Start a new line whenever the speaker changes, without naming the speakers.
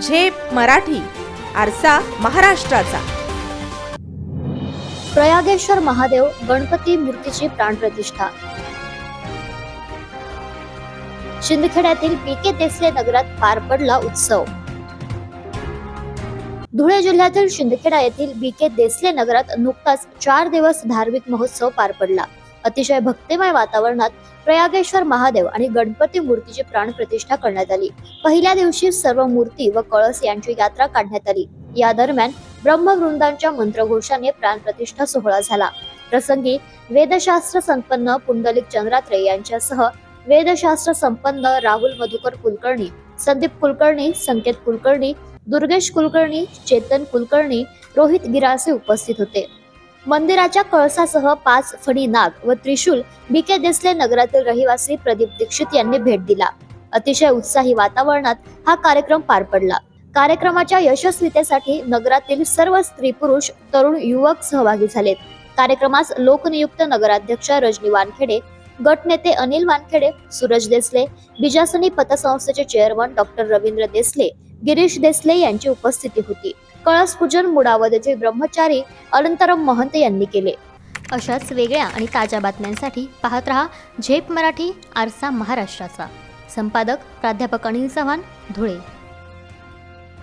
झेप मराठी आरसा महाराष्ट्राचा.
प्रयागेश्वर महादेव गणपती मूर्तीची प्राणप्रतिष्ठा. शिंदखेड्यातील पी के देसले नगरात पार पडला उत्सव. धुळे जिल्ह्यातील शिंदखेडा येथील बी के देसले नगरात नुकताच चार दिवस धार्मिक महोत्सव पार पडला. अतिशय भक्तिमय वातावरणात प्रयागेश्वर महादेव आणि गणपती मूर्तीची प्राणप्रतिष्ठा करण्यात आली. पहिल्या दिवशी सर्व मूर्ती व कळस यांची यात्रा काढण्यात आली. या दरम्यान ब्रह्मवृंदांच्या मंत्रघोषाने प्राणप्रतिष्ठा सोहळा झाला. प्रसंगी वेदशास्त्र संपन्न पुंडलिक चंद्रात्रे यांच्यासह वेदशास्त्र संपन्न राहुल मधुकर कुलकर्णी संदीप कुलकर्णी संकेत कुलकर्णी दुर्गेश कुलकर्णी चेतन कुलकर्णी रोहित गिरासे उपस्थित होते. मंदिराच्या कळसासह पाच फणी नाग व त्रिशूल भिके देसले नगरातील रहिवासी प्रदीप दीक्षित यांनी भेट दिला. अतिशय उत्साही वातावरणात हा कार्यक्रम पार पडला. कार्यक्रमाच्या यशस्वीतेसाठी नगरातील सर्व स्त्री पुरुष तरुण युवक सहभागी झालेत. कार्यक्रमास लोकनियुक्त नगराध्यक्ष रजनी वानखेडे गटनेते अनिल वानखेडे सूरज देसले बिजासनी पतसंस्थेचे चेअरमन डॉक्टर रवींद्र देसले गिरीश देसले यांची उपस्थिती होती. कळस पूजन ब्रह्मचारी अनंतरम महंत यांनी केले. अशाच वेगळ्या आणि ताज्या बातम्यांसाठी पाहत रहा झेप मराठी आरसा महाराष्ट्राचा. संपादक प्राध्यापक अनिल चव्हाण धुळे.